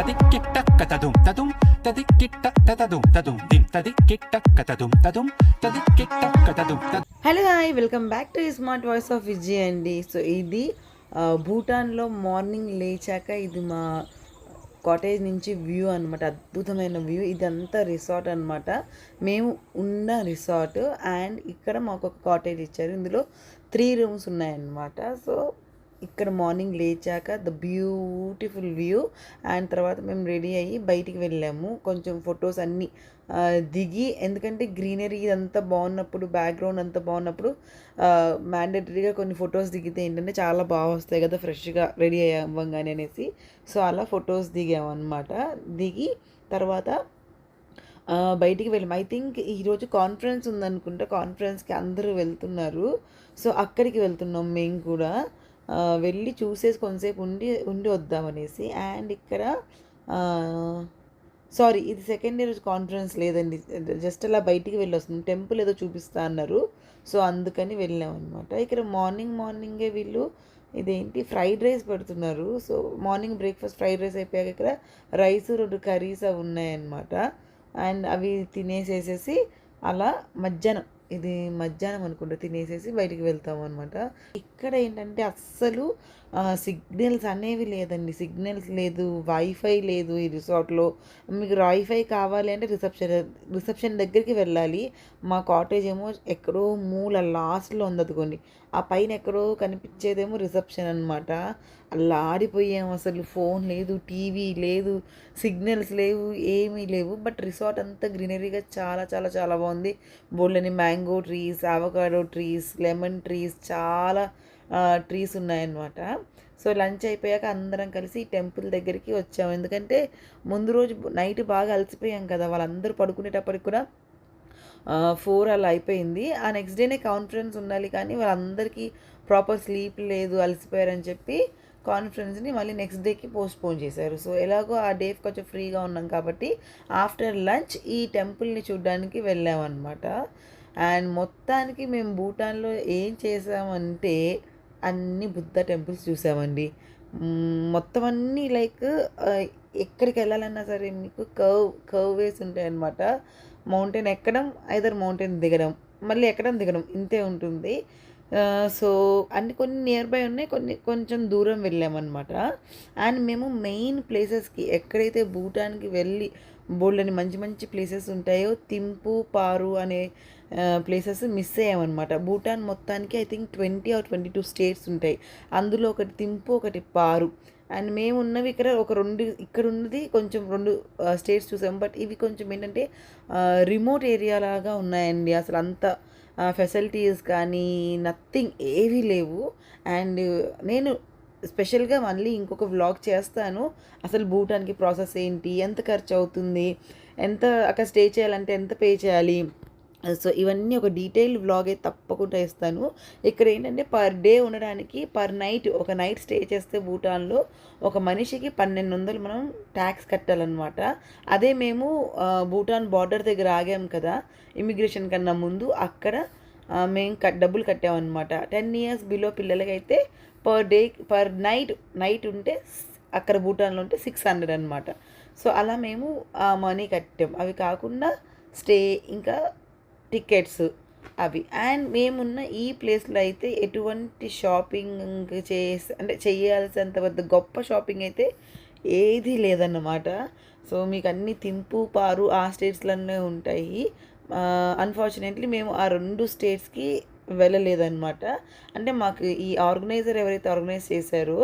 తదిక్కిట్ట కతదుం తదుం తదిక్కిట్ట తతదుం తదుం దిం తదిక్కిట్ట కతదుం తదుం తదిక్కిట్ట కతదుం hello hi welcome back to smart voice of Vijay అండి సో ఇది భూటాన్లో మార్నింగ్ లేచాక ఇది మా కాటేజ్ నుంచి వ్యూ అన్నమాట అద్భుతమైన వ్యూ ఇదంతా రిసార్ట్ అన్నమాట మేము ఉన్న రిసార్ట్ అండ్ ఇక్కడ మాకు ఒక కాటేజ్ ఇచ్చారు ఇందులో త్రీ రూమ్స్ ఉన్నాయన్నమాట సో ఇక్కడ మార్నింగ్ లేచాక ద బ్యూటిఫుల్ వ్యూ. అండ్ తర్వాత మేము రెడీ అయ్యి బయటికి వెళ్ళాము. కొంచెం ఫొటోస్ అన్నీ దిగి ఎందుకంటే గ్రీనరీ ఇదంతా బాగున్నప్పుడు బ్యాక్గ్రౌండ్ అంతా బాగున్నప్పుడు మ్యాండేటరీగా కొన్ని ఫొటోస్ దిగితే ఏంటంటే చాలా బాగా వస్తాయి కదా ఫ్రెష్గా రెడీ అవ్వంగానే అనేసి. సో అలా ఫొటోస్ దిగామన్నమాట. దిగి తర్వాత బయటికి వెళ్ళాం ఐ థింక్ ఈరోజు కాన్ఫరెన్స్ ఉందనుకుంటా. కాన్ఫరెన్స్కి అందరూ వెళ్తున్నారు. సో అక్కడికి వెళ్తున్నాం మేము కూడా. వెళ్ళి చూసేసి కొంతసేపు ఉండి ఉండి వద్దామనేసి అండ్ ఇక్కడ సారీ ఇది సెకండ్ ఇయర్ కాన్ఫరెన్స్ లేదండి. జస్ట్ అలా బయటికి వెళ్ళొస్తుంది టెంపుల్ ఏదో చూపిస్తా అన్నారు. సో అందుకని వెళ్ళాం అనమాట ఇక్కడ మార్నింగ్ మార్నింగే వీళ్ళు ఇదేంటి ఫ్రైడ్ రైస్ పెడుతున్నారు. So morning breakfast fried rice అయిపోయాక ఇక్కడ రైస్ రెండు కర్రీస్ అవి ఉన్నాయన్నమాట. అండ్ అవి తినేసేసేసి అలా మధ్యాహ్నం ఇది మధ్యాహ్నం అనుకుంటా తినేసేసి బయటికి వెళ్తాం అనమాట ఇక్కడ ఏంటంటే అస్సలు సిగ్నల్స్ అనేవి లేదండి. సిగ్నల్స్ లేదు వైఫై లేదు ఈ రిసార్ట్లో. మీకు వైఫై కావాలి అంటే రిసెప్షన్ రిసెప్షన్ దగ్గరికి వెళ్ళాలి. మా కాటేజ్ ఏమో ఎక్కడో మూల లాస్ట్లో ఉంది అదిగోండి. ఆ పైన ఎక్కడో కనిపించేదేమో రిసెప్షన్ అనమాట అలా ఆడిపోయాము అసలు. ఫోన్ లేదు టీవీ లేదు సిగ్నల్స్ లేవు ఏమీ లేవు. బట్ రిసార్ట్ అంతా గ్రీనరీగా చాలా చాలా చాలా బాగుంది. బోల్డని mango trees avocado trees lemon trees చాలా ట్రీస్ ఉన్నాయన్నమాట. సో లంచ్ అయిపోయాక అందరం కలిసి టెంపుల్ దగ్గరికి వచ్చాము ఎందుకంటే ముందు రోజు నైట్ బాగా అలసిపోయాం కదా. వాళ్ళందరూ పడుకునేటప్పటికి కూడా ఫోర్ అలా అయిపోయింది. ఆ నెక్స్ట్ డేనే కాన్ఫరెన్స్ ఉండాలి కానీ వాళ్ళందరికీ ప్రాపర్ స్లీప్ లేదు అలసిపోయారని చెప్పి కాన్ఫరెన్స్ని మళ్ళీ నెక్స్ట్ డేకి పోస్ట్పోన్ చేశారు. సో ఎలాగో ఆ డేకి కొంచెం ఫ్రీగా ఉన్నాం కాబట్టి ఆఫ్టర్ లంచ్ ఈ టెంపుల్ని చూడడానికి వెళ్ళామన్నమాట. అండ్ మొత్తానికి మేము భూటాన్లో ఏం చేసామంటే అన్ని బుద్ధ టెంపుల్స్ చూసామండి. మొత్తం అన్నీ లైక్ ఎక్కడికి వెళ్ళాలన్నా సరే మీకు కర్వ్ కర్వ్ వేస్ ఉంటాయి అనమాట మౌంటైన్ ఎక్కడం ఐదర్ మౌంటైన్ దిగడం మళ్ళీ ఎక్కడం దిగడం ఇంతే ఉంటుంది. సో అన్ని కొన్ని నియర్ బై ఉన్నాయి కొన్ని కొంచెం దూరం వెళ్ళామన్నమాట. అండ్ మేము మెయిన్ ప్లేసెస్కి ఎక్కడైతే భూటాన్కి వెళ్ళి బోల్డని మంచి మంచి ప్లేసెస్ ఉంటాయో తింపు పారు అనే ప్లేసెస్ మిస్ అయ్యామన్నమాట. భూటాన్ మొత్తానికి I think twenty or twenty two states ఉంటాయి. అందులో ఒకటి తింపు ఒకటి పారు. అండ్ మేము ఉన్నవి ఇక్కడ ఒక రెండు ఇక్కడ ఉన్నది కొంచెం రెండు స్టేట్స్ చూసాం. బట్ ఇవి కొంచెం ఏంటంటే రిమోట్ ఏరియా లాగా ఉన్నాయండి. అసలు అంత ఫెసిలిటీస్ కానీ నథింగ్ ఏవీ లేవు. అండ్ నేను స్పెషల్గా మళ్ళీ ఇంకొక వ్లాగ్ చేస్తాను. అసలు భూటాన్కి ప్రాసెస్ ఏంటి? ఎంత ఖర్చు అవుతుంది ఎంత అక్కడ స్టే చేయాలంటే ఎంత పే చేయాలి? సో ఇవన్నీ ఒక డీటెయిల్ వ్లాగ్ అయితే తప్పకుండా ఇస్తాను. ఇక్కడ ఏంటంటే పర్ డే ఉండడానికి పర్ నైట్ ఒక నైట్ స్టే చేస్తే భూటాన్లో ఒక మనిషికి పన్నెండు వందలు మనం ట్యాక్స్ కట్టాలన్నమాట. అదే మేము భూటాన్ బార్డర్ దగ్గర ఆగాం కదా ఇమిగ్రేషన్ కన్నా ముందు అక్కడ మేము కట్ డబ్బులు కట్టామన్నమాట. టెన్ ఇయర్స్ బిలో పిల్లలకైతే per day per night night ఉంటే అక్కడ భూటాన్లో ఉంటే సిక్స్ హండ్రెడ్ అనమాట సో అలా మేము ఆ మనీ కట్టాం. అవి కాకుండా స్టే ఇంకా టికెట్స్ అవి. అండ్ మేమున్న ఈ ప్లేస్లో అయితే ఎటువంటి షాపింగ్ చేసి అంటే చేయాల్సినంత పెద్ద గొప్ప షాపింగ్ అయితే ఏది లేదన్నమాట. సో మీకు అన్ని తింపు పారు ఆ స్టేట్స్లోనే ఉంటాయి. అన్ఫార్చునేట్లీ మేము ఆ రెండు స్టేట్స్కి వెళ్ళలేదన్నమాట. అంటే మాకు ఈ ఆర్గనైజర్ ఎవరైతే ఆర్గనైజ్ చేశారో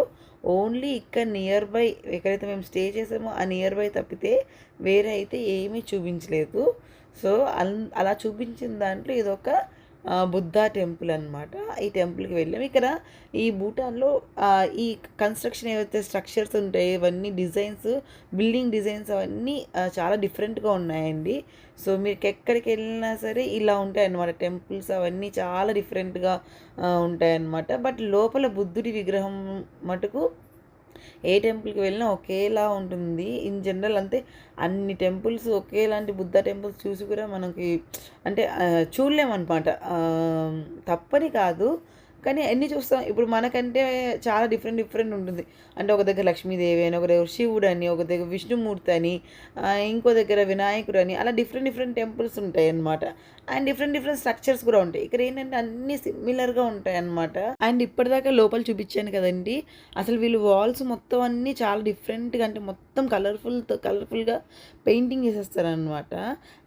ఓన్లీ ఇక్కడ నియర్ బై ఎక్కడైతే మేము స్టే చేసామో ఆ నియర్ బై తప్పితే వేరే అయితే ఏమీ చూపించలేదు. సో అల్ అలా చూపించిన దాంట్లో ఇదొక బుద్ధ బుద్ధా టెంపుల్ అనమాట ఈ టెంపుల్కి వెళ్ళాం. ఇక్కడ ఈ భూటాన్లో ఈ కన్స్ట్రక్షన్ ఏవైతే స్ట్రక్చర్స్ ఉంటాయో ఇవన్నీ డిజైన్స్ బిల్డింగ్ డిజైన్స్ అవన్నీ చాలా డిఫరెంట్గా ఉన్నాయండి. సో మీరు ఎక్కడికి వెళ్ళినా సరే ఇలా ఉంటాయి అన్నమాట టెంపుల్స్ అవన్నీ చాలా డిఫరెంట్గా ఉంటాయన్నమాట. బట్ లోపల బుద్ధుడి విగ్రహం మటుకు ఏ టెంపుల్కి వెళ్ళినా ఒకేలా ఉంటుంది. ఇన్ జనరల్ అంతే. అన్ని టెంపుల్స్ ఒకేలాంటి బుద్ధ టెంపుల్స్ చూసి కూడా మనకి అంటే ఆ, చూడలేమన్నమాట. తప్పని కాదు. కానీ అన్నీ చూస్తాం. ఇప్పుడు మనకంటే చాలా డిఫరెంట్ డిఫరెంట్ ఉంటుంది. అంటే ఒక దగ్గర లక్ష్మీదేవి అని ఒక దగ్గర శివుడు అని ఒక దగ్గర విష్ణుమూర్తి అని ఇంకో దగ్గర వినాయకుడు అని అలా డిఫరెంట్ డిఫరెంట్ టెంపుల్స్ ఉంటాయి అన్నమాట. అండ్ డిఫరెంట్ డిఫరెంట్ స్ట్రక్చర్స్ కూడా ఉంటాయి. ఇక్కడ ఏంటంటే అన్నీ సిమిలర్గా ఉంటాయి అన్నమాట. అండ్ ఇప్పటిదాకా లోపల చూపించాను కదండి. అసలు వీళ్ళు వాల్స్ మొత్తం అన్నీ చాలా డిఫరెంట్గా అంటే మొత్తం కలర్ఫుల్ కలర్ఫుల్గా పెయింటింగ్ చేసేస్తారనమాట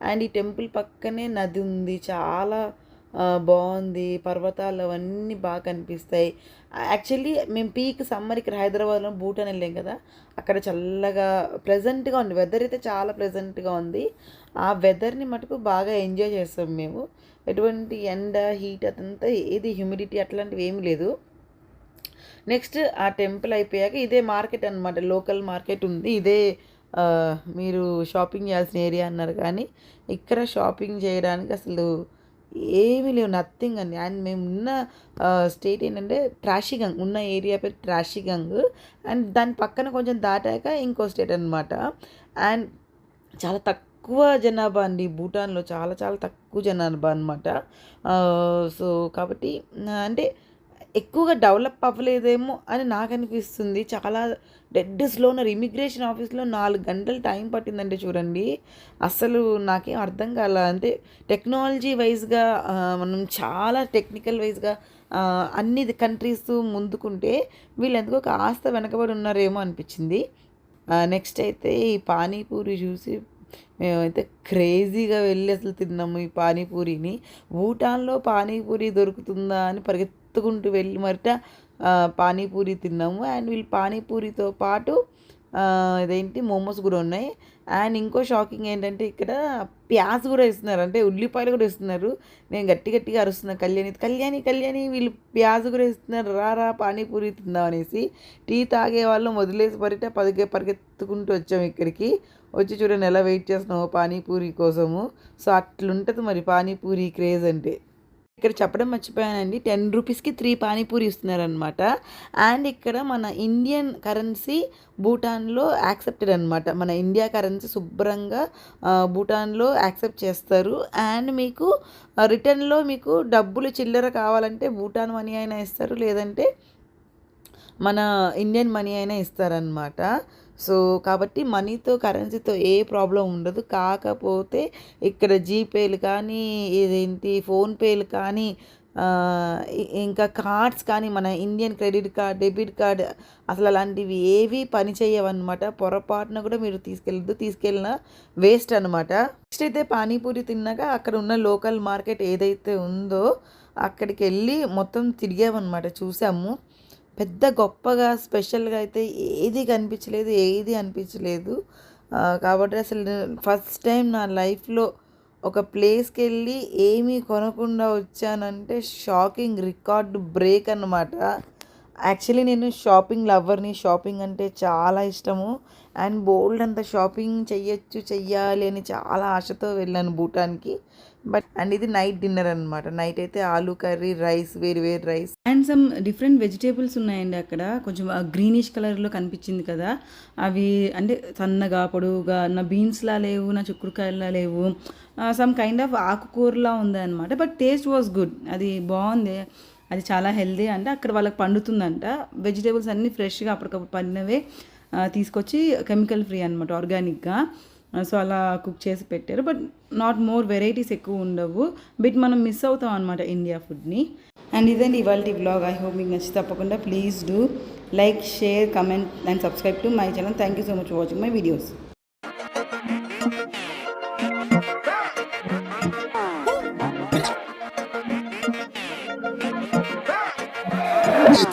అండ్ ఈ టెంపుల్ పక్కనే నది ఉంది. చాలా బాగుంది. పర్వతాలు అవన్నీ బాగా కనిపిస్తాయి. యాక్చువల్లీ మేము పీక్ సమ్మర్ ఇక్కడ హైదరాబాద్లో భూటాన్ వెళ్ళాం కదా అక్కడ చల్లగా ప్లెజెంట్గా ఉంది. వెదర్ అయితే చాలా ప్లెజెంట్గా ఉంది. ఆ వెదర్ని మటుకు బాగా ఎంజాయ్ చేస్తాం మేము. ఎటువంటి ఎండ హీట్ అదంతా ఏది హ్యూమిడిటీ అట్లాంటివి ఏమీ లేదు. నెక్స్ట్ ఆ టెంపుల్ అయిపోయాక ఇదే మార్కెట్ అనమాట లోకల్ మార్కెట్ ఉంది. ఇదే మీరు షాపింగ్ చేయాల్సిన ఏరియా అన్నారు కానీ ఇక్కడ షాపింగ్ చేయడానికి అసలు ఏమీ లేవు నథింగ్ అండి. అండ్ మేము ఉన్న స్టేట్ ఏంటంటే ట్రాషిగంగ్ ఉన్న ఏరియా పేరు ట్రాషిగంగ్ అండ్ దాని పక్కన కొంచెం దాటాక ఇంకో స్టేట్ అనమాట అండ్ చాలా తక్కువ జనాభా అండి భూటాన్లో చాలా చాలా తక్కువ జనాభా అనమాట సో కాబట్టి అంటే ఎక్కువగా డెవలప్ అవ్వలేదేమో అని నాకు అనిపిస్తుంది చాలా డెడ్ స్లో ఉన్నారు ఇమిగ్రేషన్ ఆఫీస్లో నాలుగు గంటలు టైం పట్టిందంటే చూడండి. అసలు నాకేం అర్థం కాల. అంటే టెక్నాలజీ వైజ్గా మనం చాలా టెక్నికల్ వైజ్గా అన్ని కంట్రీస్ ముందుకుంటే వీళ్ళు ఎందుకో కాస్త వెనకబడి ఉన్నారేమో అనిపించింది. నెక్స్ట్ అయితే ఈ పానీపూరి చూసి మేమైతే క్రేజీగా వెళ్ళి అసలు తిన్నాము ఈ పానీపూరిని. భూటాన్లో పానీపూరి దొరుకుతుందా అని ఎత్తుకుంటూ వెళ్ళి మరిట పానీపూరి తిన్నాము. అండ్ వీళ్ళు పానీపూరితో పాటు ఇదేంటి మోమోస్ కూడా ఉన్నాయి. అండ్ ఇంకో షాకింగ్ ఏంటంటే ఇక్కడ ప్యాజ్ కూడా ఇస్తున్నారు అంటే ఉల్లిపాయలు కూడా ఇస్తున్నారు నేను గట్టి గట్టిగా అరుస్తున్నాను కళ్యాణి కళ్యాణి కళ్యాణి వీళ్ళు ప్యాజ్ కూడా ఇస్తున్నారు రా రా పానీపూరి తిందాం అనేసి టీ తాగే వాళ్ళం వదిలేసి పరిట పదిగే పరిగెత్తుకుంటూ వచ్చాము ఇక్కడికి. వచ్చి చూడండి ఎలా వెయిట్ చేస్తున్నాము పానీపూరి కోసము. సో అట్లుంటుంది మరి పానీపూరి క్రేజ్ అంటే. ఇక్కడ చెప్పడం మర్చిపోయానండి. టెన్ రూపీస్కి త్రీ పానీపూరి ఇస్తున్నారనమాట అండ్ ఇక్కడ మన ఇండియన్ కరెన్సీ భూటాన్లో యాక్సెప్టెడ్ అనమాట మన ఇండియా కరెన్సీ శుభ్రంగా భూటాన్లో యాక్సెప్ట్ చేస్తారు. అండ్ మీకు రిటర్న్లో మీకు డబ్బులు చిల్లర కావాలంటే భూటాన్ మనీ అయినా ఇస్తారు. లేదంటే మన ఇండియన్ మనీ అయినా ఇస్తారనమాట సో కాబట్టి మనీతో కరెన్సీతో ఏ ప్రాబ్లం ఉండదు. కాకపోతే ఇక్కడ జీపేలు కానీ ఇదేంటి ఫోన్పేలు కానీ ఇంకా కార్డ్స్ కానీ మన Indian credit card debit card అసలు అలాంటివి ఏవి పనిచేయవన్నమాట పొరపాటున కూడా మీరు తీసుకెళ్ళద్దు. తీసుకెళ్ళిన వేస్ట్ అనమాట నెక్స్ట్ అయితే పానీపూరి తిన్నాక అక్కడ ఉన్న లోకల్ మార్కెట్ ఏదైతే ఉందో అక్కడికి వెళ్ళి మొత్తం తిరిగామన్నమాట. చూసాము. పెద్ద గొప్పగా స్పెషల్గా అయితే ఏది కనిపించలేదు ఏది అనిపించలేదు. కాబట్టి అసలు ఫస్ట్ టైం నా లైఫ్లో ఒక ప్లేస్కి వెళ్ళి ఏమీ కొనకుండా వచ్చానంటే షాకింగ్ రికార్డ్ బ్రేక్ అనమాట యాక్చువల్లీ నేను షాపింగ్ లవర్ని షాపింగ్ అంటే చాలా ఇష్టము. అండ్ బోల్డ్ అంత షాపింగ్ చెయ్యొచ్చు చెయ్యాలి అని చాలా ఆశతో వెళ్ళాను భూటాన్కి. బట్ అండ్ ఇది నైట్ డిన్నర్ అనమాట నైట్ అయితే ఆలు కర్రీ రైస్ వేరు వేరు rice. And some different vegetables ఉన్నాయండి అక్కడ. కొంచెం గ్రీనిష్ కలర్లో కనిపించింది కదా. అవి అంటే సన్నగా పొడవుగా నా బీన్స్లా లేవు నా చుక్కుడుకాయలా లేవు. సమ్ కైండ్ ఆఫ్ ఆకుకూరలా ఉంది అనమాట బట్ టేస్ట్ వాజ్ గుడ్. అది బాగుంది. అది చాలా హెల్దీ అంటే. అక్కడ వాళ్ళకి పండుతుందంట. వెజిటేబుల్స్ అన్నీ ఫ్రెష్గా అప్పటికప్పుడు పండినవే తీసుకొచ్చి కెమికల్ ఫ్రీ అనమాట ఆర్గానిక్గా. Uh, సో అలా కుక్ చేసి పెట్టారు. బట్ నాట్ మోర్ వెరైటీస్ ఎక్కువ ఉండవు. బిట్ మనం మిస్ అవుతాం అనమాట ఇండియా ఫుడ్ని అండ్ ఇదండి ఇవాళ బ్లాగ్ ఐ హోప్ మీకు నచ్చి తప్పకుండా please do like share comment and subscribe to my channel thank you so much for watching my videos